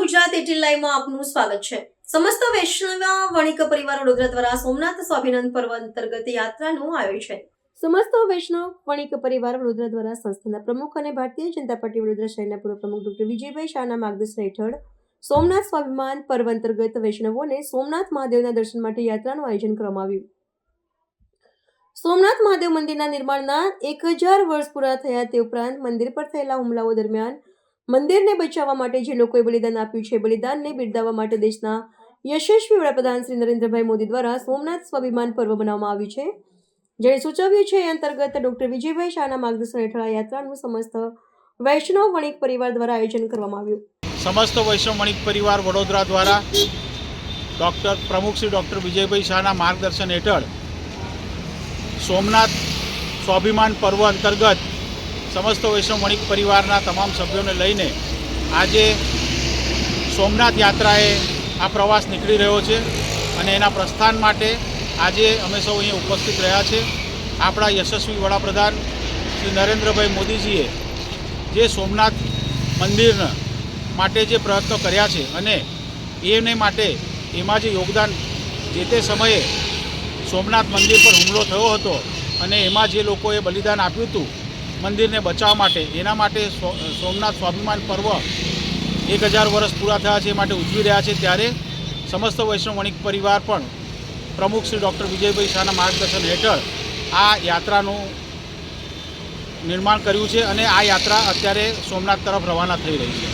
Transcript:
Gujarat eighteen લાઈવમાં આપનું સ્વાગત છે. સમસ્ત વૈષ્ણવ વણિક પરિવાર વડોદરા દ્વારા સોમનાથ સ્વાભિનંદ પર્વ અંતર્ગત યાત્રાનું આયોજન સમસ્ત વૈષ્ણવ વણિક પરિવાર વડોદરા દ્વારા સંસ્થાના પ્રમુખ અને ભારતીય જનતા પાર્ટી વડોદરા શહેરના પૂર્વ પ્રમુખ ડોક્ટર વિજયભાઈ શાહના માર્ગદર્શન હેઠળ સોમનાથ સ્વાભિમાન પર્વ અંતર્ગત વૈષ્ણવોને સોમનાથ મહાદેવના દર્શન માટે યાત્રાનું આયોજન કરવામાં આવ્યું. સોમનાથ મહાદેવ મંદિરના નિર્માણના એક હજાર વર્ષ પૂરા થયા તે ઉપરાંત મંદિર પર થયેલા હુમલાઓ દરમિયાન મંદિરને બચાવવા માટે જે લોકોએ બલિદાન આપ્યું છે, બલિદાનને બિરદાવવા માટે દેશના યશસ્વી વડાપ્રધાન શ્રી નરેન્દ્રભાઈ મોદી દ્વારા સોમનાથ સ્વાભિમાન પર્વ બનાવવામાં આવ્યું છે. જેણે સૂચવ્યું છે, એ અંતર્ગત ડોક્ટર વિજયભાઈ શાહના માર્ગદર્શન હેઠળ આ યાત્રાનું સમસ્ત વૈષ્ણવ વણિક પરિવાર દ્વારા આયોજન કરવામાં આવ્યું. સમસ્ત વૈષ્ણવ વણિક પરિવાર વડોદરા દ્વારા ડૉક્ટર પ્રમુખ શ્રી ડૉક્ટર વિજયભાઈ શાહના માર્ગદર્શન હેઠળ સોમનાથ સ્વાભિમાન પર્વ અંતર્ગત સમસ્ત વૈષ્ણવ મણિક પરિવારના તમામ સભ્યોને લઈને આજે સોમનાથ યાત્રાએ આ પ્રવાસ નીકળી રહ્યો છે અને એના પ્રસ્થાન માટે આજે અમે સૌ અહીં ઉપસ્થિત રહ્યા છે. આપણા યશસ્વી વડાપ્રધાન શ્રી નરેન્દ્રભાઈ મોદીજીએ જે સોમનાથ મંદિરના માટે જે પ્રયત્નો કર્યા છે અને એને માટે એમાં જે યોગદાન જે તે સમયે સોમનાથ મંદિર પર હુમલો થયો હતો અને એમાં જે લોકોએ બલિદાન આપ્યું હતું મંદિરને બચાવવા માટે, એના માટે સોમનાથ સ્વાભિમાન પર્વ એક હજાર વર્ષ પૂરા થયા છે, એ માટે ઉજવી રહ્યા છે. ત્યારે સમસ્ત વૈષ્ણવ વણિક પરિવાર પણ પ્રમુખ શ્રી ડૉક્ટર વિજયભાઈ શાહના માર્ગદર્શન હેઠળ આ યાત્રાનું નિર્માણ કર્યું છે અને આ યાત્રા અત્યારે સોમનાથ તરફ રવાના થઈ રહી છે.